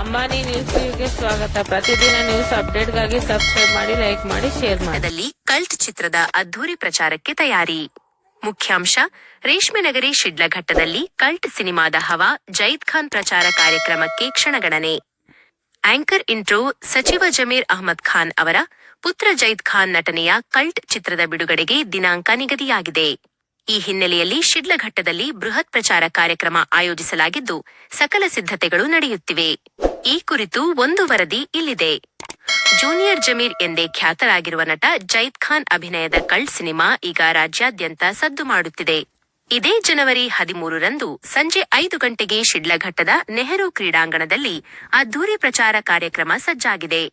ಅಂಬಾನಿ ನ್ಯೂಸ್ಗೆ ಸ್ವಾಗತ. ಪ್ರತಿದಿನ ನ್ಯೂಸ್ ಅಪ್ಡೇಟ್ಗಾಗಿ ಸಬ್ಸ್ಕ್ರೈಬ್ ಮಾಡಿ, ಲೈಕ್ ಮಾಡಿ, ಶೇರ್ ಮಾಡಿ. ಕಲ್ಟ್ ಚಿತ್ರದ ಅದ್ದೂರಿ ಪ್ರಚಾರಕ್ಕೆ ತಯಾರಿ. ಮುಖ್ಯಾಂಶ, ರೇಷ್ಮೆ ನಗರಿ ಶಿಡ್ಲಘಟ್ಟದಲ್ಲಿ ಕಲ್ಟ್ ಸಿನಿಮಾದ ಹವಾ ಜೈದ್ ಖಾನ್ ಪ್ರಚಾರ ಕಾರ್ಯಕ್ರಮಕ್ಕೆ ಕ್ಷಣಗಣನೆ. ಆಂಕರ್ ಇಂಟ್ರೋ ಸಚಿವ ಜಮೀರ್ ಅಹಮದ್ ಖಾನ್ ಅವರ ಪುತ್ರ ಜೈದ್ ಖಾನ್ ನಟನೆಯ ಕಲ್ಟ್ ಚಿತ್ರದ ಬಿಡುಗಡೆಗೆ ದಿನಾಂಕ ನಿಗದಿಯಾಗಿದೆ. ಈ ಹಿನ್ನೆಲೆಯಲ್ಲಿ ಶಿಡ್ಲಘಟ್ಟದಲ್ಲಿ ಬೃಹತ್ ಪ್ರಚಾರ ಕಾರ್ಯಕ್ರಮ ಆಯೋಜಿಸಲಾಗಿದ್ದು ಸಕಲ ಸಿದ್ಧತೆಗಳು ನಡೆಯುತ್ತಿವೆ. ಈ ಕುರಿತು ಒಂದು ವರದಿ ಇಲ್ಲಿದೆ. ಜೂನಿಯರ್ ಜಮೀರ್ ಎಂದೇ ಖ್ಯಾತರಾಗಿರುವ ನಟ ಜೈದ್ ಖಾನ್ ಅಭಿನಯದ ಕಳ್ ಸಿನಿಮಾ ಈಗ ರಾಜ್ಯಾದ್ಯಂತ ಸದ್ದು ಮಾಡುತ್ತಿದೆ. ಇದೇ ಜನವರಿ ಹದಿಮೂರರಂದು ಸಂಜೆ ಐದು ಗಂಟೆಗೆ ಶಿಡ್ಲಘಟ್ಟದ ನೆಹರು ಕ್ರೀಡಾಂಗಣದಲ್ಲಿ ಅದ್ದೂರಿ ಪ್ರಚಾರ ಕಾರ್ಯಕ್ರಮ ಸಜ್ಜಾಗಿದೆ.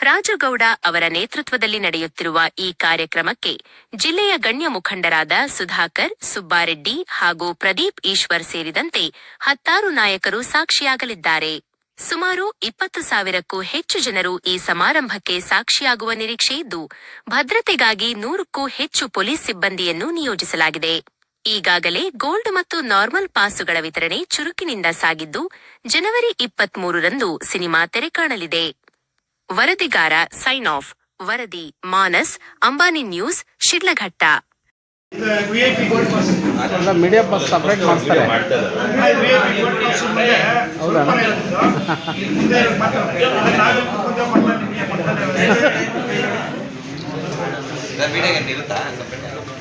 ರಾಜುಗೌಡ ಅವರ ನೇತೃತ್ವದಲ್ಲಿ ನಡೆಯುತ್ತಿರುವ ಈ ಕಾರ್ಯಕ್ರಮಕ್ಕೆ ಜಿಲ್ಲೆಯ ಗಣ್ಯ ಮುಖಂಡರಾದ ಸುಧಾಕರ್, ಸುಬ್ಬಾರೆಡ್ಡಿ ಹಾಗೂ ಪ್ರದೀಪ್ ಈಶ್ವರ್ ಸೇರಿದಂತೆ ಹತ್ತಾರು ನಾಯಕರು ಸಾಕ್ಷಿಯಾಗಲಿದ್ದಾರೆ. ಸುಮಾರು ಇಪ್ಪತ್ತು ಸಾವಿರಕ್ಕೂ ಹೆಚ್ಚು ಜನರು ಈ ಸಮಾರಂಭಕ್ಕೆ ಸಾಕ್ಷಿಯಾಗುವ ನಿರೀಕ್ಷೆ ಇದ್ದು, ಭದ್ರತೆಗಾಗಿ ನೂರಕ್ಕೂ ಹೆಚ್ಚು ಪೊಲೀಸ್ ಸಿಬ್ಬಂದಿಯನ್ನು ನಿಯೋಜಿಸಲಾಗಿದೆ. ಈಗಾಗಲೇ ಗೋಲ್ಡ್ ಮತ್ತು ನಾರ್ಮಲ್ ಪಾಸುಗಳ ವಿತರಣೆ ಚುರುಕಿನಿಂದ ಸಾಗಿದ್ದು, ಜನವರಿ ಇಪ್ಪತ್ಮೂರರಂದು ಸಿನಿಮಾ ತೆರೆ ಕಾಣಲಿದೆ. ವರದಿಗಾರ ಸೈನ್ ಆಫ್, ವರದಿ, ಮಾನಸ್, ಅಂಬಾನಿ ನ್ಯೂಸ್, ಶಿಡ್ಲಘಟ್ಟ. ಎಲ್ಲ ಮೀಡಿಯಾ ಪಾಸ್ ಸಪ್ರೇಟ್ ಮಾಡಿಸ್ತಾರೆ ಹೌದಾ? ಇರೋದು.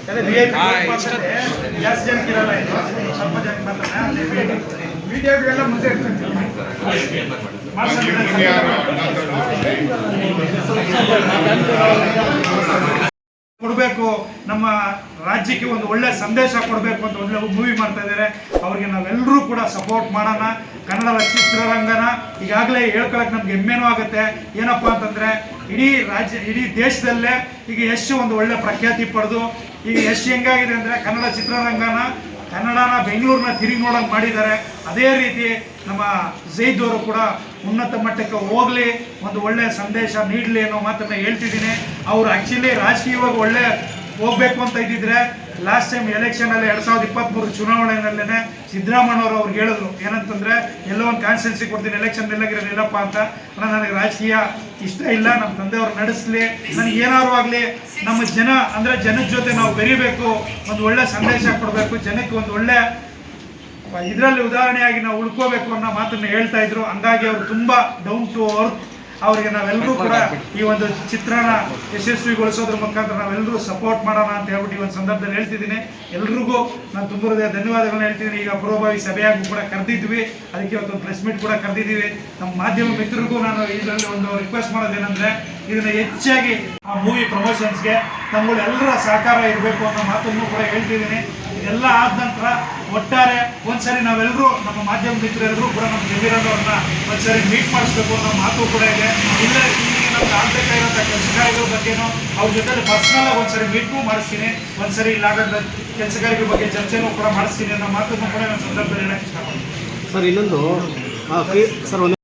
ಮುಂದೆ. ಕೊಡಬೇಕು, ನಮ್ಮ ರಾಜ್ಯಕ್ಕೆ ಒಂದು ಒಳ್ಳೆ ಸಂದೇಶ ಕೊಡಬೇಕು ಅಂತ ಒಳ್ಳೆ ಮೂವಿ ಮಾಡ್ತಾ ಇದ್ದಾರೆ. ಅವ್ರಿಗೆ ನಾವೆಲ್ಲರೂ ಕೂಡ ಸಪೋರ್ಟ್ ಮಾಡೋಣ. ಕನ್ನಡ ಚಿತ್ರರಂಗನ ಈಗಾಗಲೇ ಹೇಳ್ಕೊಳಕ್ಕೆ ನಮ್ಗೆ ಹೆಮ್ಮೆನೂ ಆಗುತ್ತೆ. ಏನಪ್ಪ ಅಂತಂದರೆ, ಇಡೀ ರಾಜ್ಯ, ಇಡೀ ದೇಶದಲ್ಲೇ ಈಗ ಯಶ್ ಒಂದು ಒಳ್ಳೆ ಪ್ರಖ್ಯಾತಿ ಪಡೆದು, ಈಗ ಯಶ್ ಹೆಂಗಾಗಿದೆ ಅಂದರೆ ಕನ್ನಡ ಚಿತ್ರರಂಗನ ಕನ್ನಡನ ಬೆಂಗಳೂರನ್ನ ತಿರುಗಿ ನೋಡಂಗೆ ಮಾಡಿದ್ದಾರೆ. ಅದೇ ರೀತಿ ನಮ್ಮ ಜೈದ್ ಅವರು ಕೂಡ ಉನ್ನತ ಮಟ್ಟಕ್ಕೆ ಹೋಗಲಿ, ಒಂದು ಒಳ್ಳೆಯ ಸಂದೇಶ ನೀಡಲಿ ಅನ್ನೋ ಮಾತನ್ನು ಹೇಳ್ತಿದ್ದೀನಿ. ಅವರು ಆ್ಯಕ್ಚುಲಿ ರಾಜಕೀಯವಾಗಿ ಒಳ್ಳೆ ಹೋಗ್ಬೇಕು ಅಂತ ಇದ್ದಿದ್ರೆ ಲಾಸ್ಟ್ ಟೈಮ್ ಎಲೆಕ್ಷನಲ್ಲಿ ಎರಡು ಸಾವಿರದ ಇಪ್ಪತ್ತ್ಮೂರು ಚುನಾವಣೆಯಲ್ಲೇ ಸಿದ್ದರಾಮಯ್ಯವರು ಅವ್ರಿಗೆ ಹೇಳಿದ್ರು, ಏನಂತಂದ್ರೆ, ಎಲ್ಲೋ ಒಂದು ಕಾನ್ಸ್ಟಿಟ್ಯೂನ್ಸಿ ಕೊಡ್ತೀನಿ ಎಲೆಕ್ಷನ್ ಎಲ್ಲಗಿರಲಿಲ್ಲಪ್ಪ ಅಂತ. ನನಗೆ ರಾಜಕೀಯ ಇಷ್ಟ ಇಲ್ಲ, ನಮ್ಮ ತಂದೆಯವ್ರು ನಡೆಸಲಿ, ನನಗೆ ಏನಾದ್ರು ಆಗಲಿ, ನಮ್ಮ ಜನ, ಅಂದರೆ ಜನದ ಜೊತೆ ನಾವು ಬೆರಿಬೇಕು, ಒಂದು ಒಳ್ಳೆ ಸಂದೇಶ ಕೊಡಬೇಕು, ಜನಕ್ಕೆ ಒಂದು ಒಳ್ಳೆ ಇದರಲ್ಲಿ ಉದಾಹರಣೆಯಾಗಿ ನಾವು ಉಳ್ಕೋಬೇಕು ಅನ್ನೋ ಮಾತನ್ನು ಹೇಳ್ತಾ ಇದ್ರು. ಹಂಗಾಗಿ ಅವರು ತುಂಬ ಡೌನ್ ಟು ಅರ್ತ್ ಅವರಿಗೆ ನಾವೆಲ್ಲರೂ ಕೂಡ ಈ ಒಂದು ಚಿತ್ರನ ಯಶಸ್ವಿಗೊಳಿಸೋದ್ರ ಮುಖಾಂತರ ನಾವೆಲ್ಲರೂ ಸಪೋರ್ಟ್ ಮಾಡೋಣ ಅಂತ ಹೇಳ್ಬಿಟ್ಟು ಈ ಒಂದು ಸಂದರ್ಭದಲ್ಲಿ ಹೇಳ್ತಿದ್ದೀನಿ. ಎಲ್ರಿಗೂ ನಾನು ತುಂಬ ಹೃದಯ ಧನ್ಯವಾದಗಳನ್ನ ಹೇಳ್ತಿದ್ದೀನಿ. ಈಗ ಪೂರ್ವಭಾವಿ ಸಭೆಯಾಗೂ ಕೂಡ ಕರೆದಿದ್ವಿ. ಅದಕ್ಕೆ ಇವತ್ತು ಒಂದು ಪ್ರೆಸ್ ಮೀಟ್ ಕೂಡ ಕರೆದಿದ್ದೀವಿ. ನಮ್ಮ ಮಾಧ್ಯಮ ಮಿತ್ರರಿಗೂ ನಾನು ಇದರಲ್ಲಿ ಒಂದು ರಿಕ್ವೆಸ್ಟ್ ಮಾಡೋದೇನೆಂದ್ರೆ ಇದನ್ನ ಹೆಚ್ಚಾಗಿ ಆ ಮೂವಿ ಪ್ರಮೋಷನ್ಸ್ಗೆ ಗೆ ಎಲ್ಲರ ಸಹಕಾರ ಇರಬೇಕು ಅನ್ನೋ ಮಾತನ್ನು ಕೂಡ ಹೇಳ್ತಿದ್ದೀನಿ. ಇದೆಲ್ಲ ಆದ ನಂತರ ಒಟ್ಟಾರೆ ಒಂದ್ಸರಿ ನಾವೆಲ್ಲರೂ ನಮ್ಮ ಮಾಧ್ಯಮ ಮಿತ್ರರೆಲ್ಲರೂ ಕೂಡ ನಮ್ಮ ಜಮೀರನವ್ರನ್ನ ಒಂದ್ಸರಿ ಮೀಟ್ ಮಾಡಿಸ್ಬೇಕು ಅನ್ನೋ ಮಾತು ಕೂಡ ಇದೆ. ಇಲ್ಲ ಇಲ್ಲಿ ನಮ್ಗೆ ಆಗ್ಬೇಕಾಗಿರೋಂಥ ಕೆಲಸಗಾರಿಗಳ ಬಗ್ಗೆನೂ ಅವ್ರ ಜೊತೆ ಪರ್ಸನಲ್ ಆಗಿ ಒಂದ್ಸರಿ ಮೀಟ್ನೂ ಮಾಡಿಸ್ತೀನಿ. ಒಂದ್ಸರಿ ಇಲ್ಲಾಗದ ಕೆಲಸಗಾರಿಗಳ ಬಗ್ಗೆ ಚರ್ಚೆನೂ ಕೂಡ ಮಾಡಿಸ್ತೀನಿ ಅನ್ನೋ ಮಾತನ್ನು ಕೂಡ ನಾನು ಸಂದರ್ಭದಲ್ಲಿ ಹೇಳಕ್ಕೆ ಇಷ್ಟಪಡ್ತೀನಿ. ಸರ್, ಇನ್ನೊಂದು ಸರ್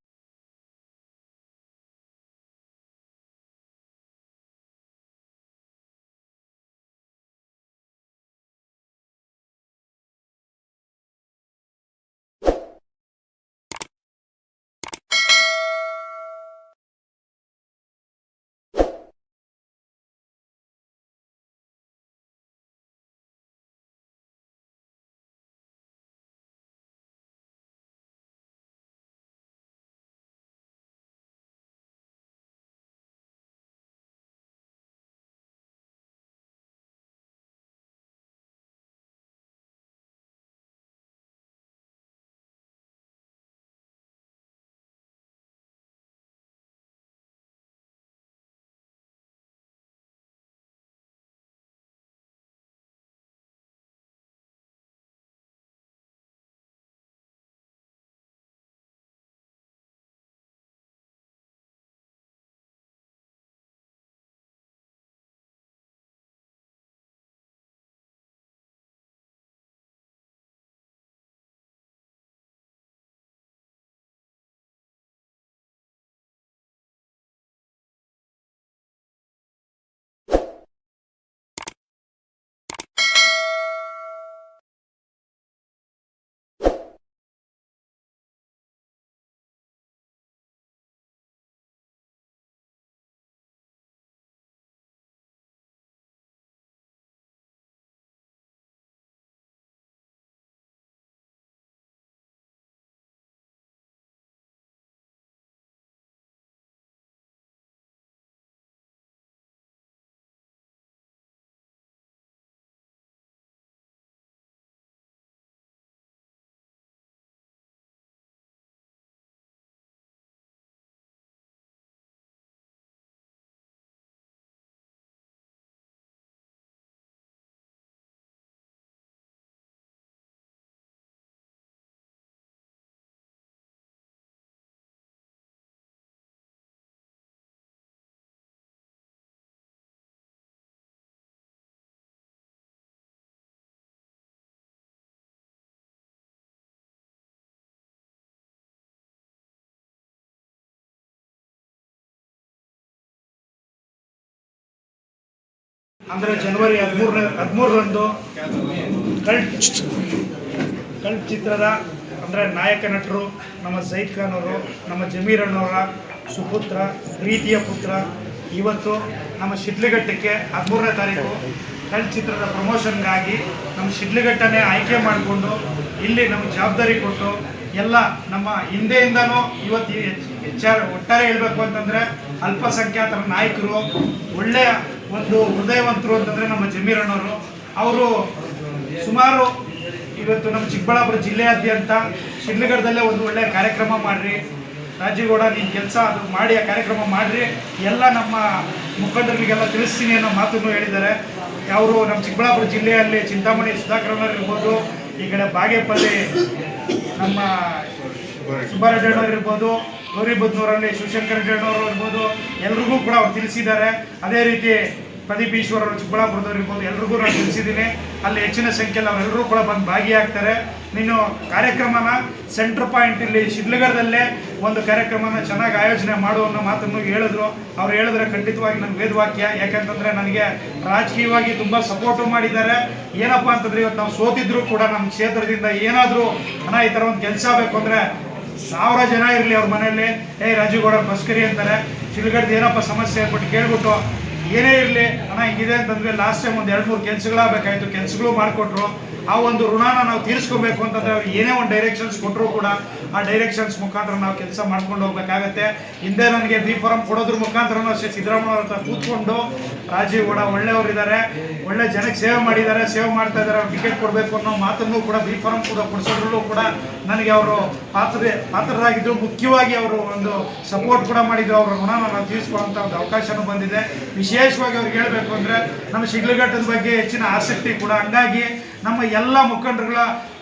ಅಂದರೆ ಜನವರಿ ಹದಿಮೂರನೇ, ಹದಿಮೂರರಂದು ಕಲ್ಟ್ ಕಲ್ಟ್ ಚಿತ್ರದ ಅಂದರೆ ನಾಯಕ ನಟರು, ನಮ್ಮ ಸೈದ್ ಖಾನ್ ಅವರು, ನಮ್ಮ ಜಮೀರ್ ಅಣ್ಣವರ ಸುಪುತ್ರ, ಪ್ರೀತಿಯ ಪುತ್ರ. ಇವತ್ತು ನಮ್ಮ ಶಿಡ್ಲಘಟ್ಟಕ್ಕೆ ಹದಿಮೂರನೇ ತಾರೀಕು ಕಲ್ಟ್ ಚಿತ್ರದ ಪ್ರಮೋಷನ್ಗಾಗಿ ನಮ್ಮ ಶಿಡ್ಲಿಘಟ್ಟನೇ ಆಯ್ಕೆ ಮಾಡಿಕೊಂಡು ಇಲ್ಲಿ ನಮ್ಮ ಜವಾಬ್ದಾರಿ ಕೊಟ್ಟು ಎಲ್ಲ ನಮ್ಮ ಹಿಂದೆಯಿಂದನೂ ಇವತ್ತು ಹೆಚ್ಚಾರ ಒಟ್ಟಾರೆ ಹೇಳಬೇಕು ಅಂತಂದರೆ ಅಲ್ಪಸಂಖ್ಯಾತರ ನಾಯಕರು, ಒಳ್ಳೆಯ ಒಂದು ಹೃದಯವಂತರು ಅಂತಂದರೆ ನಮ್ಮ ಜಮೀರಣ್ಣವರು ಅವರು ಸುಮಾರು ಇವತ್ತು ನಮ್ಮ ಚಿಕ್ಕಬಳ್ಳಾಪುರ ಜಿಲ್ಲೆಯಾದ್ಯಂತ ಶಿಡ್ಲಘಟ್ಟದಲ್ಲೇ ಒಂದು ಒಳ್ಳೆಯ ಕಾರ್ಯಕ್ರಮ ಮಾಡಿರಿ. ರಾಜೀವ್ಗೌಡ ನೀನು ಕೆಲಸ ಅದು ಮಾಡಿ, ಆ ಕಾರ್ಯಕ್ರಮ ಮಾಡಿರಿ. ಎಲ್ಲ ನಮ್ಮ ಮುಖಂಡರಿಗೆಲ್ಲ ತಿಳಿಸ್ತೀನಿ ಅನ್ನೋ ಮಾತನ್ನು ಹೇಳಿದ್ದಾರೆ. ಅವರು ನಮ್ಮ ಚಿಕ್ಕಬಳ್ಳಾಪುರ ಜಿಲ್ಲೆಯಲ್ಲಿ ಚಿಂತಾಮಣಿ ಸುಧಾಕರ್ನವರಿರ್ಬೋದು ಈ ಕಡೆ ಬಾಗೇಪಲ್ಲಿ ನಮ್ಮ ಸುಬ್ಬಾರೆಡ್ಡಿ ಇರ್ಬೋದು ಗೌರಿಬದ್ನೂರಲ್ಲಿ ಶಿವಶಂಕರ ರೆಡ್ಡಿಯವರು ಇರ್ಬೋದು, ಎಲ್ರಿಗೂ ಕೂಡ ಅವ್ರು ತಿಳಿಸಿದ್ದಾರೆ. ಅದೇ ರೀತಿ ಪ್ರದೀಪ್ ಅವರು ಚಿಕ್ಕಬಳ್ಳಾಪುರದವ್ರು ಇರ್ಬೋದು, ಎಲ್ರಿಗೂ ನಾನು ತಿಳಿಸಿದ್ದೀನಿ. ಅಲ್ಲಿ ಹೆಚ್ಚಿನ ಸಂಖ್ಯೆಯಲ್ಲಿ ಅವರೆಲ್ಲರೂ ಕೂಡ ಬಂದು ಭಾಗಿಯಾಗ್ತಾರೆ. ನೀನು ಕಾರ್ಯಕ್ರಮನ ಸೆಂಟ್ರ್ ಪಾಯಿಂಟ್ ಇಲ್ಲಿ ಶಿಡ್ಲಗಡದಲ್ಲೇ ಒಂದು ಕಾರ್ಯಕ್ರಮನ ಚೆನ್ನಾಗಿ ಆಯೋಜನೆ ಮಾಡು ಅನ್ನೋ ಮಾತನ್ನು ಹೇಳಿದ್ರು. ಅವ್ರು ಹೇಳಿದ್ರೆ ಖಂಡಿತವಾಗಿ ನನ್ನ ವೇದವಾಕ್ಯ, ಯಾಕಂತಂದರೆ ನನಗೆ ರಾಜಕೀಯವಾಗಿ ತುಂಬ ಸಪೋರ್ಟು ಮಾಡಿದ್ದಾರೆ. ಏನಪ್ಪ ಅಂತಂದ್ರೆ ಇವತ್ತು ನಾವು ಸೋತಿದ್ರು ಕೂಡ ನಮ್ಮ ಕ್ಷೇತ್ರದಿಂದ ಏನಾದರೂ ಹಣ ಈ ಥರ ಒಂದು ಕೆಲಸ ಬೇಕು ಅಂದರೆ ಸಾವಿರ ಜನ ಇರಲಿ ಅವ್ರ ಮನೆಯಲ್ಲಿ. ಏ ರಾಜೀವ್ಗೌಡ ಬಸ್ಕರಿ ಅಂತಾರೆ. ಶಿಲ್ಗಡ್ದು ಏನಪ್ಪ ಸಮಸ್ಯೆ ಅಂದ್ಬಿಟ್ಟು ಕೇಳ್ಬಿಟ್ಟು, ಏನೇ ಇರಲಿ, ಅಣ್ಣ ಹಿಂಗಿದೆ ಅಂತಂದ್ರೆ ಲಾಸ್ಟ್ ಟೈಮ್ ಒಂದು ಎರಡು ಮೂರು ಕೆಲಸಗಳಾಗಬೇಕಾಯ್ತು. ಕೆಲಸಗಳು ಮಾಡಿಕೊಟ್ರು. ಆ ಒಂದು ಋಣನ ನಾವು ತೀರಿಸ್ಕೋಬೇಕು ಅಂತಂದ್ರೆ ಅವ್ರಿಗೆ ಏನೇ ಒಂದು ಡೈರೆಕ್ಷನ್ಸ್ ಕೊಟ್ಟರು ಕೂಡ ಆ ಡೈರೆಕ್ಷನ್ಸ್ ಮುಖಾಂತರ ನಾವು ಕೆಲಸ ಮಾಡ್ಕೊಂಡು ಹೋಗ್ಬೇಕಾಗತ್ತೆ. ಹಿಂದೆ ನನಗೆ ಬಿ ಫಾರಂ ಕೊಡೋದ್ರ ಮುಖಾಂತರನೂ ಅಷ್ಟೇ ಸಿದ್ದರಾಮಯ್ಯ ಅವ್ರ ಕೂತ್ಕೊಂಡು ರಾಜೀವ್ ಕೂಡ ಒಳ್ಳೆಯವರು ಇದ್ದಾರೆ ಒಳ್ಳೆ ಜನಕ್ಕೆ ಸೇವೆ ಮಾಡಿದ್ದಾರೆ, ಸೇವೆ ಮಾಡ್ತಾ ಇದ್ದಾರೆ ಅವ್ರು ಟಿಕೆಟ್ ಕೊಡಬೇಕು ಅನ್ನೋ ಮಾತನ್ನು ಕೂಡ ಬಿ ಫಾರಂ ಕೂಡ ಕೊಡಿಸೋದ್ರಲ್ಲೂ ಕೂಡ ನನಗೆ ಅವರು ಪಾತ್ರ ಪಾತ್ರರಾಗಿದ್ದರು ಮುಖ್ಯವಾಗಿ ಅವರು ಒಂದು ಸಪೋರ್ಟ್ ಕೂಡ ಮಾಡಿದ್ರು, ಅವರ ಋಣನ ನಾವು ತೀರಿಸ್ಕೊಳ್ಳೋಂಥ ಒಂದು ಅವಕಾಶನೂ ಬಂದಿದೆ. ವಿಶೇಷವಾಗಿ ಅವ್ರಿಗೆ ಹೇಳಬೇಕು ಅಂದರೆ, ನಮ್ಮ ಶಿಡ್ಲಘಟ್ಟದ ಬಗ್ಗೆ ಹೆಚ್ಚಿನ ಆಸಕ್ತಿ ಕೂಡ. ಹಂಗಾಗಿ ನಮ್ಮ ಎಲ್ಲ ಮುಖಂಡರುಗಳ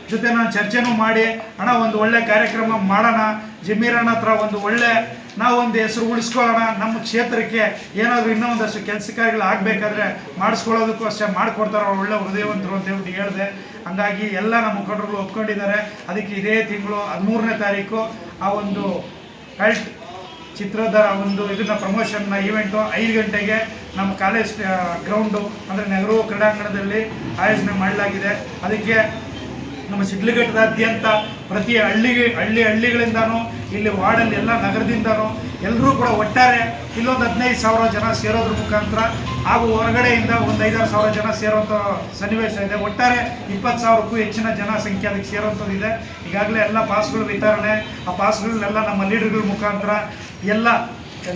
ಜೊತೆ ನಾನು ಚರ್ಚೆನೂ ಮಾಡಿ, ಅಣ್ಣ, ಒಂದು ಒಳ್ಳೆ ಕಾರ್ಯಕ್ರಮ ಮಾಡೋಣ ಜಮೀರಣ್ಣ ಹತ್ರ ಒಂದು ಒಳ್ಳೆ, ನಾವು ಒಂದು ಹೆಸರು ಉಳಿಸ್ಕೊಳ್ಳೋಣ, ನಮ್ಮ ಕ್ಷೇತ್ರಕ್ಕೆ ಏನಾದರೂ ಇನ್ನೂ ಒಂದಷ್ಟು ಕೆಲಸ ಕಾರ್ಯಗಳು ಆಗಬೇಕಾದ್ರೆ ಮಾಡಿಸ್ಕೊಳ್ಳೋದಕ್ಕೂ ಅಷ್ಟೇ ಮಾಡಿಕೊಡ್ತಾರೆ ಅವ್ರು ಒಳ್ಳೆ ಹೃದಯವಂತರು ಅಂತ ಹೇಳ್ಬಿಟ್ಟು ಹೇಳಿದೆ. ಹಂಗಾಗಿ ಎಲ್ಲ ನಮ್ಮ ಮುಖಂಡರುಗಳು ಒಪ್ಕೊಂಡಿದ್ದಾರೆ. ಅದಕ್ಕೆ ಇದೇ ತಿಂಗಳು ಹದಿಮೂರನೇ ತಾರೀಕು ಆ ಒಂದು ಕಲ್ಟ್ ಚಿತ್ರದ ಒಂದು ಇದನ್ನ ಪ್ರಮೋಷನ್ನ ಈವೆಂಟು ಐದು ಗಂಟೆಗೆ ನಮ್ಮ ಕಾಲೇಜ್ ಗ್ರೌಂಡು ಅಂದರೆ ನೆಹರು ಕ್ರೀಡಾಂಗಣದಲ್ಲಿ ಆಯೋಜನೆ ಮಾಡಲಾಗಿದೆ. ಅದಕ್ಕೆ ನಮ್ಮ ಶಿಡ್ಲಘಟ್ಟದಾದ್ಯಂತ ಪ್ರತಿ ಹಳ್ಳಿಗೆ, ಹಳ್ಳಿ ಹಳ್ಳಿಗಳಿಂದನೂ, ಇಲ್ಲಿ ವಾರ್ಡಲ್ಲಿ ಎಲ್ಲ ನಗರದಿಂದನೂ ಎಲ್ಲರೂ ಕೂಡ ಒಟ್ಟಾರೆ ಇಲ್ಲೊಂದು ಹದಿನೈದು ಸಾವಿರ ಜನ ಸೇರೋದ್ರ ಮುಖಾಂತರ ಹಾಗೂ ಹೊರಗಡೆಯಿಂದ ಒಂದು ಐದಾರು ಸಾವಿರ ಜನ ಸೇರುವಂಥ ಸನ್ನಿವೇಶ ಇದೆ. ಒಟ್ಟಾರೆ ಇಪ್ಪತ್ತು ಸಾವಿರಕ್ಕೂ ಹೆಚ್ಚಿನ ಜನಸಂಖ್ಯೆ ಅದಕ್ಕೆ ಸೇರುವಂಥದ್ದು ಇದೆ. ಈಗಾಗಲೇ ಎಲ್ಲ ಪಾಸ್ಗಳು ವಿತರಣೆ, ಆ ಪಾಸ್ಗಳನ್ನೆಲ್ಲ ನಮ್ಮ ಲೀಡರ್ಗಳ ಮುಖಾಂತರ ಎಲ್ಲ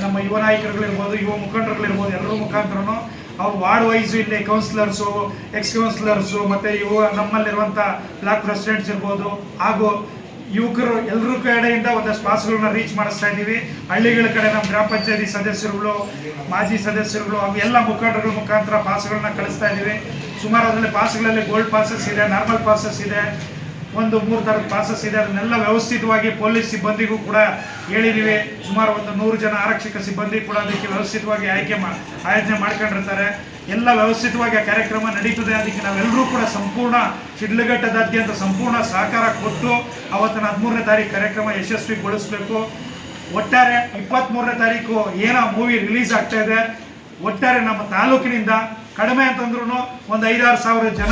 ನಮ್ಮ ಯುವ ನಾಯಕರುಗಳಿರ್ಬೋದು, ಯುವ ಮುಖಂಡರುಗಳಿರ್ಬೋದು, ಎಲ್ಲರ ಮುಖಾಂತರನು ಅವ್ರು ವಾರ್ಡ್ ವೈಸು ಇಲ್ಲಿ ಕೌನ್ಸಿಲರ್ಸು ಎಕ್ಸ್ ಕೌನ್ಸಿಲರ್ಸು ಮತ್ತು ಯುವ ನಮ್ಮಲ್ಲಿರುವಂಥ ಬ್ಲಾಕ್ ಪ್ರೆಸಿಡೆಂಟ್ಸ್ ಇರ್ಬೋದು. ಹಾಗೂ ಯುವಕರು ಎಲ್ಲರೂ ಕಡೆಯಿಂದ ಒಂದಷ್ಟು ಪಾಸ್ಗಳನ್ನ ರೀಚ್ ಮಾಡಿಸ್ತಾ ಇದ್ದೀವಿ. ಹಳ್ಳಿಗಳ ಕಡೆ ನಮ್ಮ ಗ್ರಾಮ ಪಂಚಾಯತಿ ಸದಸ್ಯರುಗಳು, ಮಾಜಿ ಸದಸ್ಯರುಗಳು ಅವು ಎಲ್ಲ ಮುಖಂಡರ ಮುಖಾಂತರ ಪಾಸ್ಗಳನ್ನ ಕಳಿಸ್ತಾ ಇದ್ದೀವಿ. ಸುಮಾರು ಅದರಲ್ಲಿ ಪಾಸ್ಗಳಲ್ಲಿ ಗೋಲ್ಡ್ ಪಾಸಸ್ ಇದೆ ನಾರ್ಮಲ್ ಪಾಸಸ್ ಇದೆ. ಒಂದು ಮೂರು ಥರದ ಪಾಸಸ್ ಇದೆ. ಅದನ್ನೆಲ್ಲ ವ್ಯವಸ್ಥಿತವಾಗಿ ಪೊಲೀಸ್ ಸಿಬ್ಬಂದಿಗೂ ಕೂಡ ಹೇಳಿದ್ದೀವಿ ಸುಮಾರು ಒಂದು ನೂರು ಜನ ಆರಕ್ಷಕ ಸಿಬ್ಬಂದಿ ಕೂಡ ಅದಕ್ಕೆ ವ್ಯವಸ್ಥಿತವಾಗಿ ಆಯ್ಕೆ ಮಾ, ಆಯೋಜನೆ ಮಾಡ್ಕೊಂಡಿರ್ತಾರೆ. ಎಲ್ಲ ವ್ಯವಸ್ಥಿತವಾಗಿ ಆ ಕಾರ್ಯಕ್ರಮ ನಡೀತದೆ. ಅದಕ್ಕೆ ನಾವೆಲ್ಲರೂ ಕೂಡ ಸಂಪೂರ್ಣ ಶಿಡ್ಲಘಟ್ಟದಾದ್ಯಂತ ಸಂಪೂರ್ಣ ಸಹಕಾರ ಕೊಟ್ಟು ಅವತ್ತಿನ ಹದಿಮೂರನೇ ತಾರೀಕು ಕಾರ್ಯಕ್ರಮ ಯಶಸ್ವಿಗೊಳಿಸಬೇಕು. ಒಟ್ಟಾರೆ ಇಪ್ಪತ್ತ್ಮೂರನೇ ತಾರೀಕು ಏನೋ ಮೂವಿ ರಿಲೀಸ್ ಆಗ್ತಾ ಇದೆ. ಒಟ್ಟಾರೆ ನಮ್ಮ ತಾಲೂಕಿನಿಂದ ಕಡಿಮೆ ಅಂತಂದ್ರೂ ಒಂದು ಐದಾರು ಸಾವಿರ ಜನ.